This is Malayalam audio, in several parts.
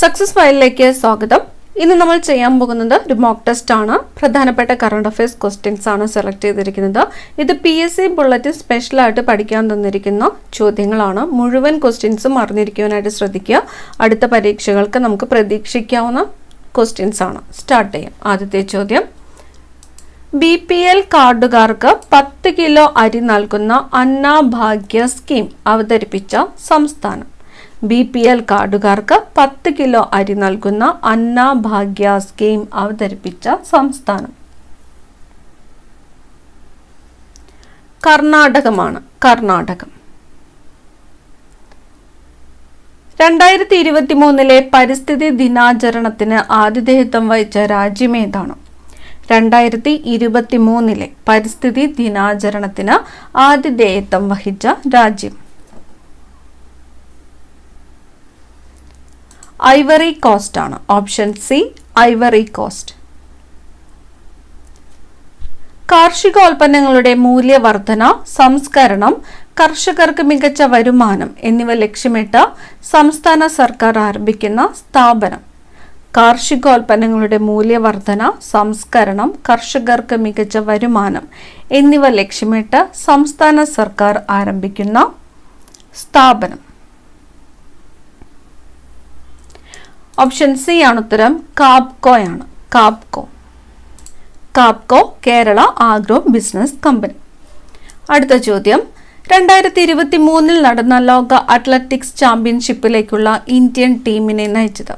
സക്സസ് ഫയലിലേക്ക് സ്വാഗതം. ഇന്ന് നമ്മൾ ചെയ്യാൻ പോകുന്നത് ഒരു മോക്ക് ടെസ്റ്റ് ആണ്. പ്രധാനപ്പെട്ട കറണ്ട് അഫയേഴ്സ് ക്വസ്റ്റ്യൻസ് ആണ് സെലക്ട് ചെയ്തിരിക്കുന്നത്. ഇത് പി എസ് സി ബുള്ളറ്റിൻ സ്പെഷ്യലായിട്ട് പഠിക്കാൻ തന്നിരിക്കുന്ന ചോദ്യങ്ങളാണ്. മുഴുവൻ ക്വസ്റ്റ്യൻസും അറിഞ്ഞിരിക്കുവാനായിട്ട് ശ്രദ്ധിക്കുക. അടുത്ത പരീക്ഷകൾക്ക് നമുക്ക് പ്രതീക്ഷിക്കാവുന്ന ക്വസ്റ്റ്യൻസ് ആണ്. സ്റ്റാർട്ട് ചെയ്യാം. ആദ്യത്തെ ചോദ്യം. ബി പി എൽ കാർഡുകാർക്ക് പത്ത് കിലോ അരി നൽകുന്ന അന്നാഭാഗ്യ സ്കീം അവതരിപ്പിച്ച സംസ്ഥാനം. ബി പി എൽ കാർഡുകാർക്ക് പത്ത് കിലോ അരി നൽകുന്ന അന്ന ഭാഗ്യ സ്കീം അവതരിപ്പിച്ച സംസ്ഥാനം. കർണാടകമാണ്. കർണാടകം. രണ്ടായിരത്തി ഇരുപത്തി മൂന്നിലെ പരിസ്ഥിതി ദിനാചരണത്തിന് ആതിഥേയത്വം വഹിച്ച രാജ്യമേതാണ് രണ്ടായിരത്തി ഇരുപത്തി മൂന്നിലെ പരിസ്ഥിതി ദിനാചരണത്തിന് ആതിഥേയത്വം വഹിച്ച രാജ്യം. ഐവറി കോസ്റ്റ് ആണ്. ഓപ്ഷൻ സി ഐവറി കോസ്റ്റ് കാർഷികോൽപ്പന്നങ്ങളുടെ മൂല്യവർധന സംസ്കരണം കർഷകർക്ക് മികച്ച വരുമാനം എന്നിവ ലക്ഷ്യമിട്ട് സംസ്ഥാന സർക്കാർ ആരംഭിക്കുന്ന സ്ഥാപനം. കാർഷികോൽപ്പന്നങ്ങളുടെ മൂല്യവർധന സംസ്കരണം കർഷകർക്ക് മികച്ച വരുമാനം എന്നിവ ലക്ഷ്യമിട്ട് സംസ്ഥാന സർക്കാർ ആരംഭിക്കുന്ന സ്ഥാപനം. ഓപ്ഷൻ സി ആണ് ഉത്തരം കാപ്കോ ആണ്. Kabco Kabco Kerala agro business company അടുത്ത ചോദ്യം. രണ്ടായിരത്തി ഇരുപത്തി മൂന്നിൽ നടന്ന ലോക അത്ലറ്റിക്സ് ചാമ്പ്യൻഷിപ്പിലേക്കുള്ള ഇന്ത്യൻ ടീമിനെ നയിച്ചത്.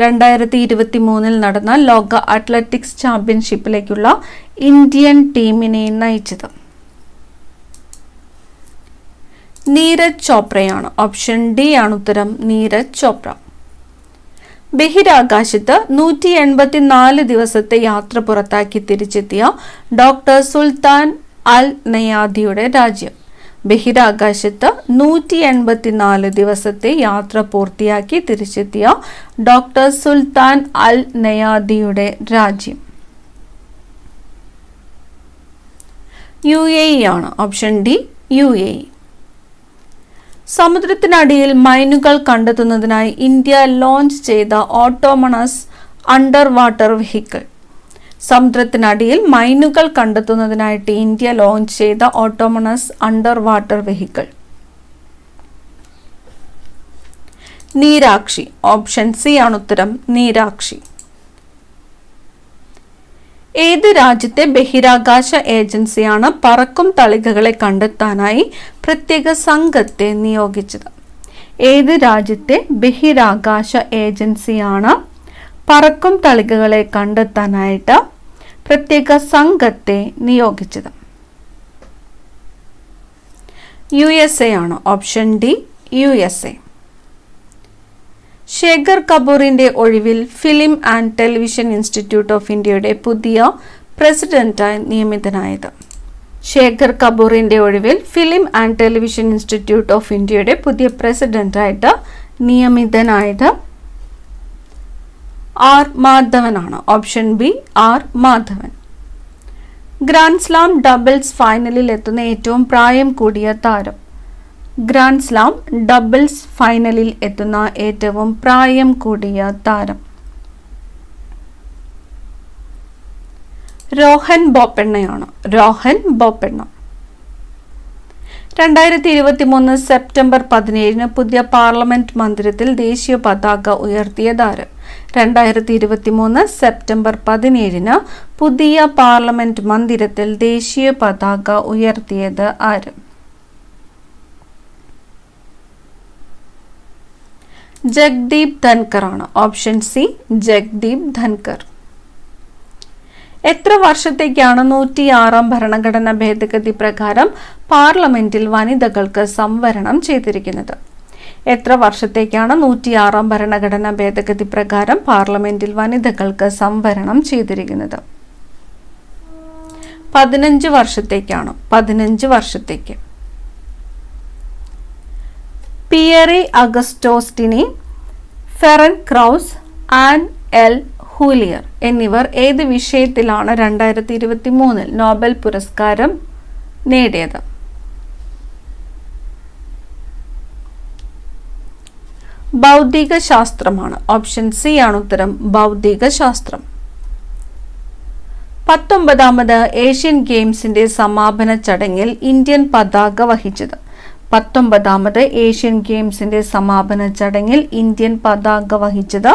രണ്ടായിരത്തി ഇരുപത്തി മൂന്നിൽ നടന്ന ലോക അത്ലറ്റിക്സ് ചാമ്പ്യൻഷിപ്പിലേക്കുള്ള ഇന്ത്യൻ ടീമിനെ നയിച്ചത്. നീരജ് ചോപ്രയാണ്. ഓപ്ഷൻ ഡി ആണ് ഉത്തരം. നീരജ് ചോപ്ര. ബഹിരാകാശത്ത് നൂറ്റി എൺപത്തിനാല് ദിവസത്തെ യാത്ര പുറത്താക്കി തിരിച്ചെത്തിയ ഡോക്ടർ സുൽത്താൻ അൽ നയാദിയുടെ രാജ്യം. ബഹിരാകാശത്ത് നൂറ്റി എൺപത്തിനാല് ദിവസത്തെ യാത്ര പൂർത്തിയാക്കി തിരിച്ചെത്തിയ ഡോക്ടർ സുൽത്താൻ അൽ നയാദിയുടെ രാജ്യം. യു എ ആണ്. Option D U A E. സമുദ്രത്തിനടിയിൽ മൈനുകൾ കണ്ടെത്തുന്നതിനായി ഇന്ത്യ ലോഞ്ച് ചെയ്ത ഓട്ടോമണസ് അണ്ടർ വാട്ടർ വെഹിക്കിൾ. സമുദ്രത്തിനടിയിൽ മൈനുകൾ കണ്ടെത്തുന്നതിനായിട്ട് ഇന്ത്യ ലോഞ്ച് ചെയ്ത autonomous underwater vehicle. Neerakshi. Option C ആണ് ഉത്തരം നീരാക്ഷി. ഏത് രാജ്യത്തെ ബഹിരാകാശ ഏജൻസിയാണ് പറക്കും തളികകളെ കണ്ടെത്താനായി പ്രത്യേക സംഘത്തെ നിയോഗിച്ചത്? ഏത് രാജ്യത്തെ ബഹിരാകാശ ഏജൻസിയാണ് പറക്കും തളികകളെ കണ്ടെത്താനായിട്ട് പ്രത്യേക സംഘത്തെ നിയോഗിച്ചത്? യു എസ് എ ആണ്. Option D U S A. Shekhar കപൂറിന്റെ ഒഴിവിൽ film and television institute of ഇന്ത്യയുടെ പുതിയ പ്രസിഡന്റായി നിയമിതനായത്. ശേഖർ കപൂറിന്റെ ഒഴിവിൽ film and television institute of ഇന്ത്യയുടെ പുതിയ പ്രസിഡന്റായിട്ട് നിയമിതനായത് R മാധവനാണ്. Option B R Madhavan. Grand slam doubles ഫൈനലിൽ എത്തുന്ന ഏറ്റവും പ്രായം കൂടിയ താരം. ഗ്രാൻഡ് സ്ലാം ഡബിൾസ് ഫൈനലിൽ എത്തുന്ന ഏറ്റവും പ്രായം കൂടിയ താരം. രോഹൻ ബോപ്പെണ്ണയാണ്. രോഹൻ ബോപ്പെണ്ണ. രണ്ടായിരത്തി ഇരുപത്തി മൂന്ന് സെപ്റ്റംബർ പതിനേഴിന് പുതിയ പാർലമെന്റ് മന്ദിരത്തിൽ ദേശീയ പതാക ഉയർത്തിയതാര് രണ്ടായിരത്തി ഇരുപത്തി മൂന്ന് സെപ്റ്റംബർ പതിനേഴിന് പുതിയ പാർലമെന്റ് മന്ദിരത്തിൽ ദേശീയ പതാക ഉയർത്തിയത് ആര്? ജഗ്ദീപ് ധൻകർ ആണ് ഓപ്ഷൻ സി ജഗ്ദീപ് ധൻകർ എത്ര വർഷത്തേക്കാണ് നൂറ്റി ആറാം ഭരണഘടനാ ഭേദഗതി പ്രകാരം പാർലമെന്റിൽ വനിതകൾക്ക് സംവരണം ചെയ്തിരിക്കുന്നത്? എത്ര വർഷത്തേക്കാണ് നൂറ്റിയാറാം ഭരണഘടനാ ഭേദഗതി പ്രകാരം പാർലമെന്റിൽ വനിതകൾക്ക് സംവരണം ചെയ്തിരിക്കുന്നത്? പതിനഞ്ച് വർഷത്തേക്കാണ്. പതിനഞ്ച് വർഷത്തേക്ക്. Pierre Agostini Ferenc Krausz and L Huillier എന്നിവർ ഏത് വിഷയത്തിലാണ് രണ്ടായിരത്തി ഇരുപത്തി മൂന്നിൽ നോബൽ പുരസ്കാരം നേടിയത്? ഭൗതിക ശാസ്ത്രമാണ് ഓപ്ഷൻ സി ആണ് ഉത്തരം ഭൗതിക ശാസ്ത്രം പത്തൊമ്പതാമത് ഏഷ്യൻ ഗെയിംസിന്റെ സമാപന ചടങ്ങിൽ ഇന്ത്യൻ പതാക വഹിച്ചത്. പത്തൊമ്പതാമത് ഏഷ്യൻ ഗെയിംസിന്റെ സമാപന ചടങ്ങിൽ ഇന്ത്യൻ പതാക വഹിച്ചത്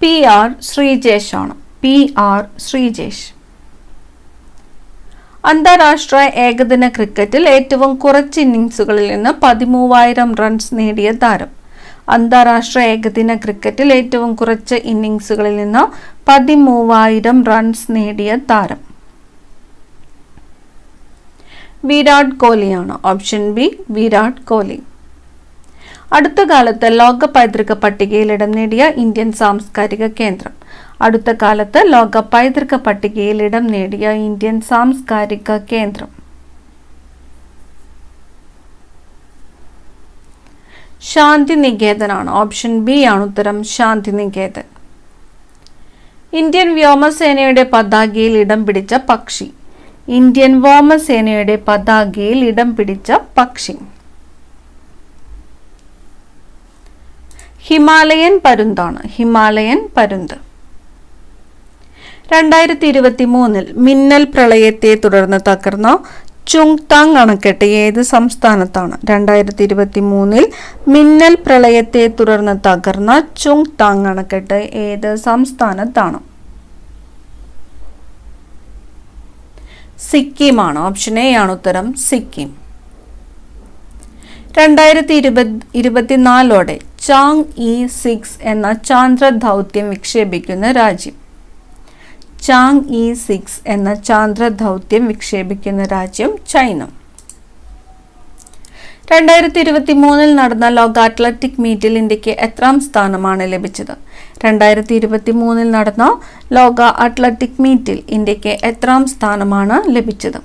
പി ആർ ശ്രീജേഷ് ആണ്. P R Sreejesh. അന്താരാഷ്ട്ര ഏകദിന ക്രിക്കറ്റിൽ ഏറ്റവും കുറച്ച് ഇന്നിംഗ്സുകളിൽ നിന്ന് പതിമൂവായിരം റൺസ് നേടിയ താരം. അന്താരാഷ്ട്ര ഏകദിന ക്രിക്കറ്റിൽ ഏറ്റവും കുറച്ച് ഇന്നിംഗ്സുകളിൽ നിന്ന് പതിമൂവായിരം റൺസ് നേടിയ താരം. Virat കോഹ്ലിയാണ്. Option B Virat Kohli. അടുത്ത കാലത്ത് ലോക പൈതൃക പട്ടികയിൽ ഇടം നേടിയ ഇന്ത്യൻ സാംസ്കാരിക കേന്ദ്രം. അടുത്ത കാലത്ത് ലോക പൈതൃക പട്ടികയിൽ ഇടം നേടിയ ഇന്ത്യൻ സാംസ്കാരിക കേന്ദ്രം. ശാന്തി നികേതനാണ് ഓപ്ഷൻ ബി ആണ് ഉത്തരം ശാന്തി നികേതൻ ഇന്ത്യൻ വ്യോമസേനയുടെ പതാകയിൽ ഇടം പിടിച്ച പക്ഷി. ഇന്ത്യൻ വ്യോമസേനയുടെ പതാകയിൽ ഇടം പിടിച്ച പക്ഷി. ഹിമാലയൻ പരുന്താണ്. ഹിമാലയൻ പരുന്ത്. രണ്ടായിരത്തി ഇരുപത്തി മൂന്നിൽ മിന്നൽ പ്രളയത്തെ തുടർന്ന് തകർന്ന ചുങ്താങ് അണക്കെട്ട് ഏത് സംസ്ഥാനത്താണ്? രണ്ടായിരത്തി ഇരുപത്തി മൂന്നിൽ മിന്നൽ പ്രളയത്തെ തുടർന്ന് തകർന്ന ചുങ്താങ് അണക്കെട്ട് ഏത് സംസ്ഥാനത്താണ്? സിക്കിമാണ്? ഓപ്ഷൻ എ ആണ് ഉത്തരം സിക്കിം. രണ്ടായിരത്തി ഇരുപത് ഇരുപത്തിനാലോടെ ചാങ് ഇ സിക്സ് എന്ന ചാന്ദ്ര ദൗത്യം വിക്ഷേപിക്കുന്ന രാജ്യം. ചാങ് ഇ സിക്സ് എന്ന ചാന്ദ്ര ദൗത്യം വിക്ഷേപിക്കുന്ന രാജ്യം ചൈന. രണ്ടായിരത്തി ഇരുപത്തി മൂന്നിൽ നടന്ന ലോക അത്ലറ്റിക് മീറ്റിൽ ഇന്ത്യയ്ക്ക് എത്രാം സ്ഥാനമാണ് ലഭിച്ചത്? രണ്ടായിരത്തി ഇരുപത്തി മൂന്നിൽ നടന്ന ലോക അത്ലറ്റിക് മീറ്റിൽ ഇന്ത്യയ്ക്ക് എത്രാം സ്ഥാനമാണ് ലഭിച്ചത്?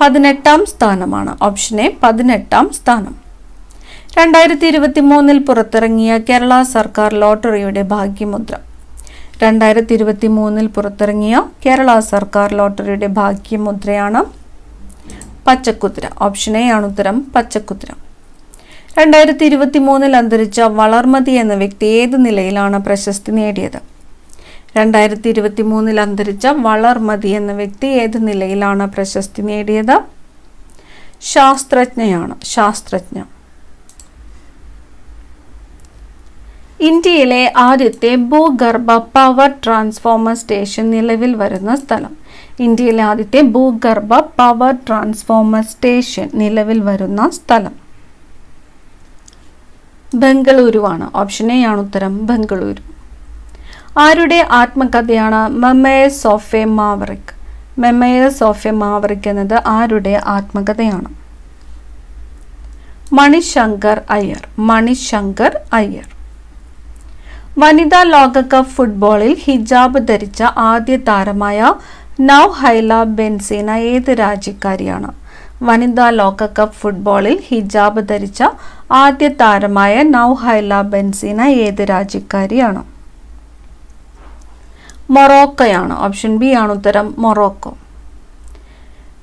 പതിനെട്ടാം സ്ഥാനമാണ്. ഓപ്ഷൻ എ പതിനെട്ടാം സ്ഥാനം. രണ്ടായിരത്തി ഇരുപത്തി മൂന്നിൽ പുറത്തിറങ്ങിയ കേരള സർക്കാർ ലോട്ടറിയുടെ ഭാഗ്യമുദ്ര. രണ്ടായിരത്തി ഇരുപത്തി മൂന്നിൽ പുറത്തിറങ്ങിയ കേരള സർക്കാർ ലോട്ടറിയുടെ ഭാഗ്യമുദ്രയാണ് പച്ചക്കുതിര ഓപ്ഷൻ എ ആണ് ഉത്തരം പച്ചക്കുതിര രണ്ടായിരത്തി ഇരുപത്തി മൂന്നിൽ അന്തരിച്ച വളർമതി എന്ന വ്യക്തി ഏത് നിലയിലാണ് പ്രശസ്തി നേടിയത്? രണ്ടായിരത്തി ഇരുപത്തി മൂന്നിൽ അന്തരിച്ച വളർമതി എന്ന വ്യക്തി ഏത് നിലയിലാണ് പ്രശസ്തി നേടിയത്? ശാസ്ത്രജ്ഞയാണ്. ശാസ്ത്രജ്ഞ. ഇന്ത്യയിലെ ആദ്യത്തെ ഭൂഗർഭ പവർ ട്രാൻസ്ഫോമർ സ്റ്റേഷൻ നിലവിൽ വരുന്ന സ്ഥലം. ഇന്ത്യയിലെ ആദ്യത്തെ ഭൂഗർഭ പവർ ട്രാൻസ്ഫോമർ സ്റ്റേഷൻ നിലവിൽ വരുന്ന സ്ഥലം. ബംഗളൂരുവാണ്. ഓപ്ഷൻ എ ആണ് ഉത്തരം ബംഗളൂരു. ആരുടെ ആത്മകഥയാണ് memoirs of a maverick memoirs of a maverick എന്നത് ആരുടെ ആത്മകഥയാണ്? മണിശങ്കർ അയ്യർ. മണിശങ്കർ അയ്യർ. വനിതാ ലോകകപ്പ് ഫുട്ബോളിൽ ഹിജാബ് ധരിച്ച ആദ്യ താരമായ നൗ ഹൈല ബെൻസീന ഏത് രാജ്യക്കാരിയാണ്? വനിതാ ലോകകപ്പ് ഫുട്ബോളിൽ ഹിജാബ് ധരിച്ച ആദ്യ താരമായ നൗ ഹൈല ബെൻസീന ഏത് രാജ്യക്കാരിയാണ്? മൊറോക്കയാണ്. ഓപ്ഷൻ ബി ആണ് ഉത്തരം Morocco.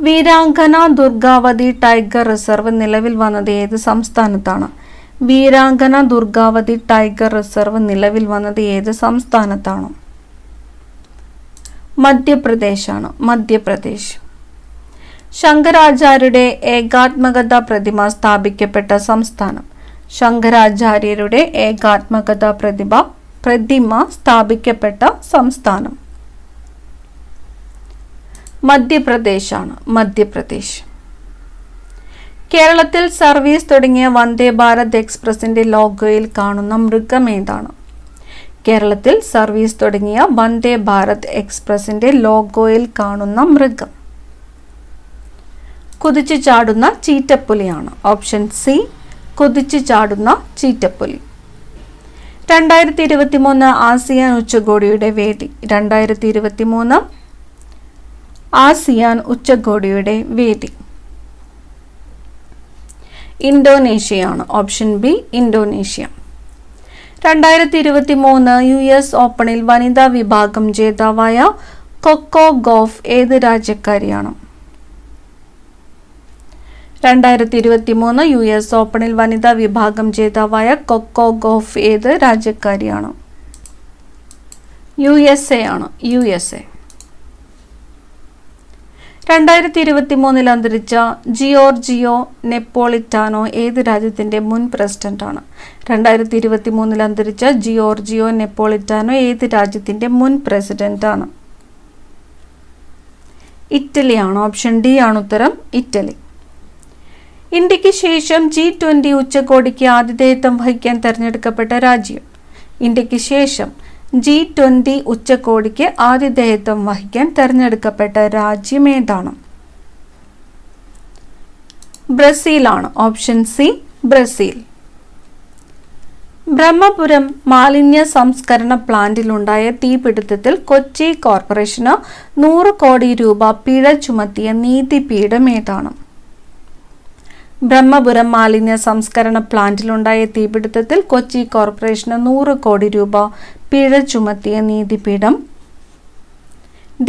Veerangana Durgavati tiger reserve നിലവിൽ വന്നത് ഏത് സംസ്ഥാനത്താണ്? വീരാങ്കന ദുർഗാവതി ടൈഗർ റിസർവ് നിലവിൽ വന്നത് ഏത് സംസ്ഥാനത്താണ്? മധ്യപ്രദേശാണ് മധ്യപ്രദേശ്. ശങ്കരാചാര്യരുടെ ഏകാത്മകത പ്രതിമ സ്ഥാപിക്കപ്പെട്ട സംസ്ഥാനം. ശങ്കരാചാര്യരുടെ ഏകാത്മകത പ്രതിഭ പ്രതിമ സ്ഥാപിക്കപ്പെട്ട സംസ്ഥാനം. മധ്യപ്രദേശാണ് മധ്യപ്രദേശ്. കേരളത്തിൽ സർവീസ് തുടങ്ങിയ വന്ദേ ഭാരത് എക്സ്പ്രസിന്റെ ലോഗോയിൽ കാണുന്ന മൃഗം ഏതാണ്? കേരളത്തിൽ സർവീസ് തുടങ്ങിയ വന്ദേ ഭാരത് എക്സ്പ്രസിന്റെ ലോഗോയിൽ കാണുന്ന മൃഗം. കുതിച്ചു ചാടുന്ന ചീറ്റപ്പുലിയാണ്. ഓപ്ഷൻ സി കുതിച്ചു ചാടുന്ന ചീറ്റപ്പുലി. രണ്ടായിരത്തി ഇരുപത്തി മൂന്ന് ആസിയാൻ ഉച്ചകോടിയുടെ വേദി. രണ്ടായിരത്തി ഇരുപത്തി മൂന്ന് ആസിയാൻ ഉച്ചകോടിയുടെ വേദി. ഇന്തോനേഷ്യയാണ്. Option B Indonesia. രണ്ടായിരത്തി ഇരുപത്തി മൂന്ന് യു എസ് ഓപ്പണിൽ വനിതാ വിഭാഗം ജേതാവായ കൊക്കോ ഗോഫ് ഏത് രാജ്യക്കാരിയാണ്? രണ്ടായിരത്തി ഇരുപത്തി മൂന്ന് യു എസ് ഓപ്പണിൽ വനിതാ വിഭാഗം ജേതാവായ കൊക്കോ ഗോഫ് ഏത് രാജ്യക്കാരിയാണ്? യു എസ് എ ആണ് യു എസ് എ. രണ്ടായിരത്തി ഇരുപത്തി മൂന്നിൽ അന്തരിച്ച ജിയോർജിയോ നെപ്പോളിറ്റാനോ ഏത് രാജ്യത്തിന്റെ മുൻ പ്രസിഡന്റാണ്? രണ്ടായിരത്തി ഇരുപത്തി മൂന്നിൽ അന്തരിച്ച ജിയോർജിയോ നെപ്പോളിറ്റാനോ ഏത് രാജ്യത്തിന്റെ മുൻ പ്രസിഡന്റാണ്? ഇറ്റലിയാണ് ഓപ്ഷൻ ഡി ആണ് ഉത്തരം ഇറ്റലി. ഇന്ത്യയ്ക്ക് ശേഷം ജി ട്വന്റി ഉച്ചകോടിക്ക് ആതിഥേയത്വം വഹിക്കാൻ തെരഞ്ഞെടുക്കപ്പെട്ട രാജ്യം. ഇന്ത്യയ്ക്ക് ശേഷം ജി ട്വന്റി ഉച്ചകോടിക്ക് ആതിഥേയത്വം വഹിക്കാൻ തെരഞ്ഞെടുക്കപ്പെട്ട രാജ്യം ഏതാണ്? ബ്രസീലാണ്. Option C Brazil. ബ്രഹ്മപുരം മാലിന്യ സംസ്കരണ പ്ലാന്റിലുണ്ടായ തീപിടുത്തത്തിൽ കൊച്ചി കോർപ്പറേഷന് നൂറ് കോടി രൂപ പിഴ ചുമത്തിയ നീതിപീഠം ഏതാണ്? ബ്രഹ്മപുരം മാലിന്യ സംസ്കരണ പ്ലാന്റിലുണ്ടായ തീപിടുത്തത്തിൽ കൊച്ചി കോർപ്പറേഷന് നൂറ് കോടി രൂപ പിഴ ചുമത്തിയ നീതിപീഠം.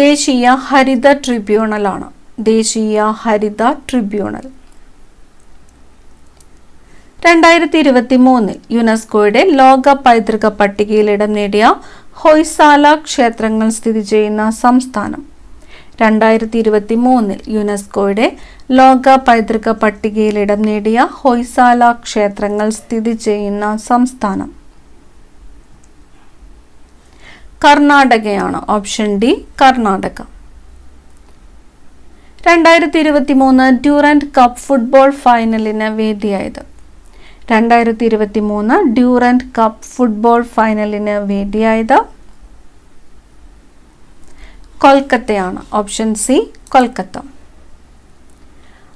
ദേശീയ ഹരിത ട്രിബ്യൂണലാണ്. ദേശീയ ഹരിത ട്രിബ്യൂണൽ. രണ്ടായിരത്തി ഇരുപത്തി മൂന്നിൽ യുനെസ്കോയുടെ ലോക പൈതൃക പട്ടികയിൽ ഇടം നേടിയ ഹൊയ്സാല ക്ഷേത്രങ്ങൾ സ്ഥിതി ചെയ്യുന്ന സംസ്ഥാനം. രണ്ടായിരത്തി ഇരുപത്തി മൂന്നിൽ യുനെസ്കോയുടെ ലോക പൈതൃക പട്ടികയിൽ ഇടം നേടിയ ഹൊയ്സാല ക്ഷേത്രങ്ങൾ സ്ഥിതി ചെയ്യുന്ന സംസ്ഥാനം. കർണാടകയാണ് ഓപ്ഷൻ ഡി കർണാടക. രണ്ടായിരത്തി ഇരുപത്തി മൂന്ന് ഡ്യൂറൻഡ് കപ്പ് ഫുട്ബോൾ ഫൈനലിന് വേദിയായത്. രണ്ടായിരത്തി ഇരുപത്തി മൂന്ന് ഡ്യൂറൻഡ് കപ്പ് ഫുട്ബോൾ ഫൈനലിന് വേദിയായത് കൊൽക്കത്തയാണ്. Option C Kolkata.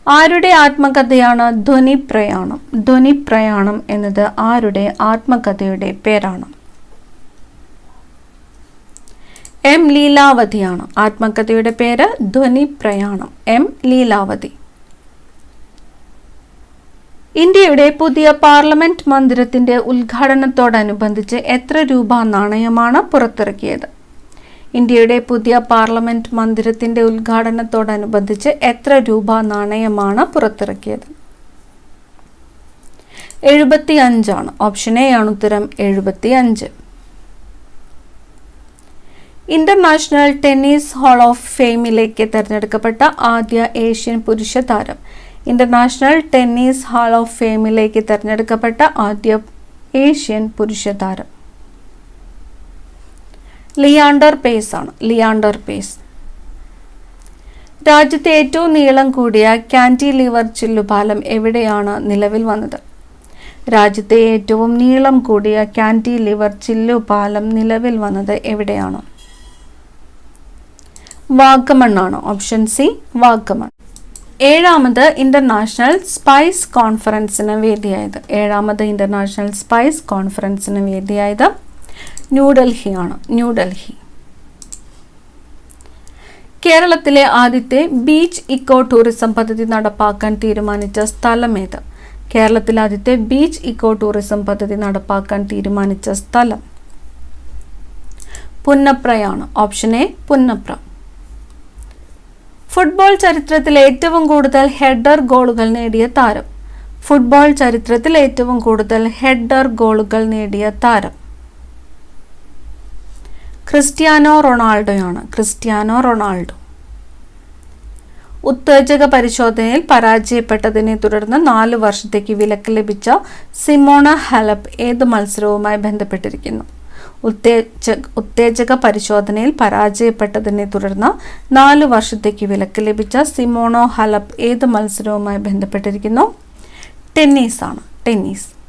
ആരുടെ ആത്മകഥയാണ് ധ്വനി പ്രയാണം ധ്വനി പ്രയാണം എന്നത് ആരുടെ ആത്മകഥയുടെ പേരാണ്? എം ലീലാവതിയാണ്. ആത്മകഥയുടെ പേര് ധ്വനി പ്രയാണം എം ലീലാവതി. ഇന്ത്യയുടെ പുതിയ പാർലമെന്റ് മന്ദിരത്തിന്റെ ഉദ്ഘാടനത്തോടനുബന്ധിച്ച് എത്ര രൂപ നാണയമാണ് പുറത്തിറക്കിയത്? ഇന്ത്യയുടെ പുതിയ പാർലമെന്റ് മന്ദിരത്തിന്റെ ഉദ്ഘാടനത്തോടനുബന്ധിച്ച് എത്ര രൂപ നാണയമാണ് പുറത്തിറക്കിയത്? എഴുപത്തി അഞ്ചാണ് ഓപ്ഷൻ എ ആണ് ഉത്തരം എഴുപത്തി അഞ്ച് ഇന്റർനാഷണൽ ടെന്നീസ് ഹാൾ ഓഫ് ഫെയിമിലേക്ക് തിരഞ്ഞെടുക്കപ്പെട്ട ആദ്യ ഏഷ്യൻ പുരുഷ താരം. ഇന്റർനാഷണൽ ടെന്നീസ് ഹാൾ ഓഫ് ഫെയിമിലേക്ക് തിരഞ്ഞെടുക്കപ്പെട്ട ആദ്യ ഏഷ്യൻ പുരുഷ താരം. ലിയാണ്ടർ പേസ് ആണ്. ലിയാണ്ടർ പേസ്. രാജ്യത്തെ ഏറ്റവും നീളം കൂടിയ കാന്റിലിവർ ചില്ലുപാലം എവിടെയാണ് നിലവിൽ വന്നത്? രാജ്യത്തെ ഏറ്റവും നീളം കൂടിയ കാന്റിലിവർ ചില്ലുപാലം നിലവിൽ വന്നത് എവിടെയാണ്? വാഗമണ്ണാണ്. ഓപ്ഷൻ സി വാഗമൺ ഏഴാമത് ഇന്റർനാഷണൽ സ്പൈസ് കോൺഫറൻസിന് വേദിയായത്. ഏഴാമത് ഇന്റർനാഷണൽ സ്പൈസ് കോൺഫറൻസിന് വേദിയായത് ന്യൂഡൽഹിയാണ്. ന്യൂഡൽഹി. കേരളത്തിലെ ആദ്യത്തെ ബീച്ച് ഇക്കോ ടൂറിസം പദ്ധതി നടപ്പാക്കാൻ തീരുമാനിച്ച സ്ഥലമേത് കേരളത്തിലെ ആദ്യത്തെ ബീച്ച് ഇക്കോ ടൂറിസം പദ്ധതി നടപ്പാക്കാൻ തീരുമാനിച്ച സ്ഥലം? പുന്നപ്രയാണ്. Option A Punnapra. ഫുട്ബോൾ ചരിത്രത്തിൽ ഏറ്റവും കൂടുതൽ ഹെഡർ ഗോളുകൾ നേടിയ താരം. ഫുട്ബോൾ ചരിത്രത്തിൽ ഏറ്റവും കൂടുതൽ ഹെഡർ ഗോളുകൾ നേടിയ താരം. ക്രിസ്ത്യാനോ റൊണാൾഡോയാണ്. Cristiano Ronaldo. ഉത്തേജക പരിശോധനയിൽ പരാജയപ്പെട്ടതിനെ തുടർന്ന് നാല് വർഷത്തേക്ക് വിലക്ക് ലഭിച്ച സിമോണ ഹലപ്പ് ഏത് മത്സരവുമായി ബന്ധപ്പെട്ടിരിക്കുന്നു? ഉത്തേജ ഉത്തേജക പരിശോധനയിൽ പരാജയപ്പെട്ടതിനെ തുടർന്ന് നാല് വർഷത്തേക്ക് വിലക്ക് ലഭിച്ച സിമോണോ ഹലപ്പ് ഏത് മത്സരവുമായി ബന്ധപ്പെട്ടിരിക്കുന്നു? ടെന്നീസാണ്. ടെന്നീസ്.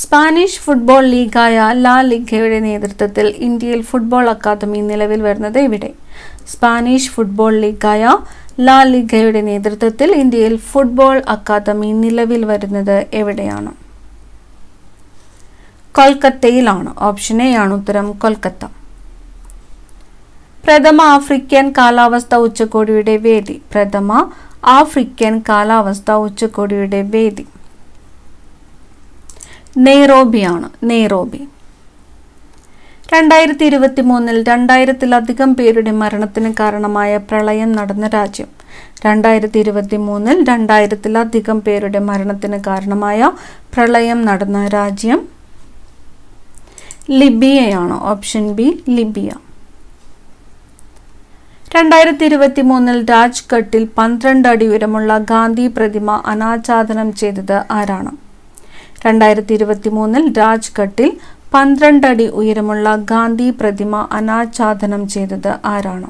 സ്പാനിഷ് ഫുട്ബോൾ ലീഗായ ലാ ലിഗയുടെ നേതൃത്വത്തിൽ ഇന്ത്യയിൽ ഫുട്ബോൾ അക്കാദമി നിലവിൽ വരുന്നത് ഇവിടെ സ്പാനിഷ് ഫുട്ബോൾ ലീഗായ ലാ ലിഗയുടെ നേതൃത്വത്തിൽ ഇന്ത്യയിൽ ഫുട്ബോൾ അക്കാദമി നിലവിൽ വരുന്നത് എവിടെയാണ്? കൊൽക്കത്തയിലാണ്. ഓപ്ഷൻ എ ആണ് ഉത്തരം കൊൽക്കത്ത. പ്രഥമ ആഫ്രിക്കൻ കാലാവസ്ഥ ഉച്ചകോടിയുടെ വേദി. പ്രഥമ ആഫ്രിക്കൻ കാലാവസ്ഥ ഉച്ചകോടിയുടെ വേദി. നെയ്റോബിയാണ് നെയ്റോബി. രണ്ടായിരത്തി ഇരുപത്തി മൂന്നിൽ രണ്ടായിരത്തിലധികം പേരുടെ മരണത്തിന് കാരണമായ പ്രളയം നടന്ന രാജ്യം. രണ്ടായിരത്തി ഇരുപത്തി മൂന്നിൽ രണ്ടായിരത്തിലധികം പേരുടെ മരണത്തിന് കാരണമായ പ്രളയം നടന്ന രാജ്യം ലിബിയയാണ് ഓപ്ഷൻ ബി ലിബിയ. രണ്ടായിരത്തി ഇരുപത്തി മൂന്നിൽ രാജ്ഘട്ടിൽ പന്ത്രണ്ട് അടി ഉയരമുള്ള ഗാന്ധി പ്രതിമ അനാച്ഛാദനം ചെയ്തത് ആരാണ്? രണ്ടായിരത്തി ഇരുപത്തി മൂന്നിൽ രാജ്ഘട്ടിൽ പന്ത്രണ്ട് അടി ഉയരമുള്ള ഗാന്ധി പ്രതിമ അനാച്ഛാദനം ചെയ്തത് ആരാണ്?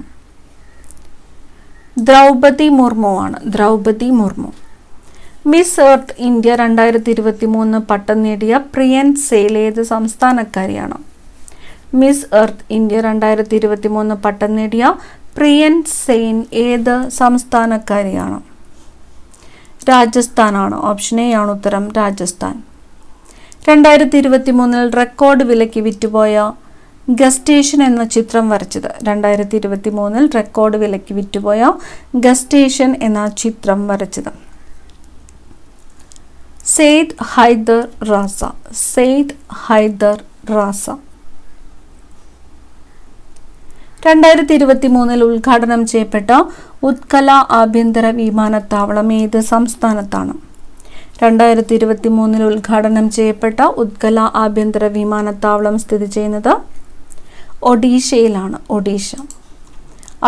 ദ്രൗപതി മുർമു ആണ്. Droupadi Murmu. Miss Earth India രണ്ടായിരത്തി ഇരുപത്തി മൂന്ന് പട്ടം നേടിയ പ്രിയൻ ഏത് സംസ്ഥാനക്കാരിയാണ്? മിസ് എർത്ത് ഇന്ത്യ രണ്ടായിരത്തി ഇരുപത്തി മൂന്ന് പട്ടം നേടിയ പ്രിയൻ സെയിൻ ഏത് സംസ്ഥാനക്കാരിയാണ്? രാജസ്ഥാനാണ്. ഓപ്ഷൻ എ ആണ് ഉത്തരം രാജസ്ഥാൻ. രണ്ടായിരത്തി ഇരുപത്തി മൂന്നിൽ റെക്കോർഡ് വിലയ്ക്ക് വിറ്റുപോയ ഗസ്റ്റേഷൻ എന്ന ചിത്രം വരച്ചത്. രണ്ടായിരത്തി ഇരുപത്തി മൂന്നിൽ റെക്കോർഡ് വിലയ്ക്ക് വിറ്റുപോയ ഗസ്റ്റേഷൻ എന്ന ചിത്രം വരച്ചത്. സെയ്ദ് ഹൈദർ റാസ. സെയ്ദ് ഹൈദർ റാസ. രണ്ടായിരത്തി ഇരുപത്തി മൂന്നിൽ ഉദ്ഘാടനം ചെയ്യപ്പെട്ട ഉത്കല ആഭ്യന്തര വിമാനത്താവളം ഏത് സംസ്ഥാനത്താണ്? രണ്ടായിരത്തി ഇരുപത്തി മൂന്നിൽ ഉദ്ഘാടനം ചെയ്യപ്പെട്ട ഉത്കല ആഭ്യന്തര വിമാനത്താവളം സ്ഥിതി ചെയ്യുന്നത് ഒഡീഷയിലാണ് ഒഡീഷ.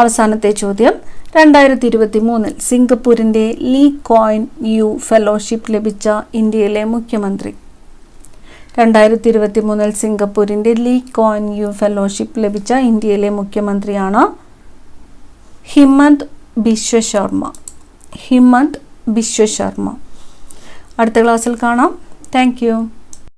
അവസാനത്തെ ചോദ്യം. രണ്ടായിരത്തി ഇരുപത്തി മൂന്നിൽ സിംഗപ്പൂരിന്റെ ലീ കോയിൻ യു ഫെലോഷിപ്പ് ലഭിച്ച ഇന്ത്യയിലെ മുഖ്യമന്ത്രി. രണ്ടായിരത്തി ഇരുപത്തി മൂന്നിൽ സിംഗപ്പൂരിന്റെ ലീ കോയിൻ യു ഫെലോഷിപ്പ് ലഭിച്ച ഇന്ത്യയിലെ മുഖ്യമന്ത്രിയാണ് ഹിമന്ത് ബിശ്വശർമ്മ. ഹിമന്ത് ബിശ്വ ശർമ്മ അടുത്ത ക്ലാസ്സിൽ കാണാം. താങ്ക്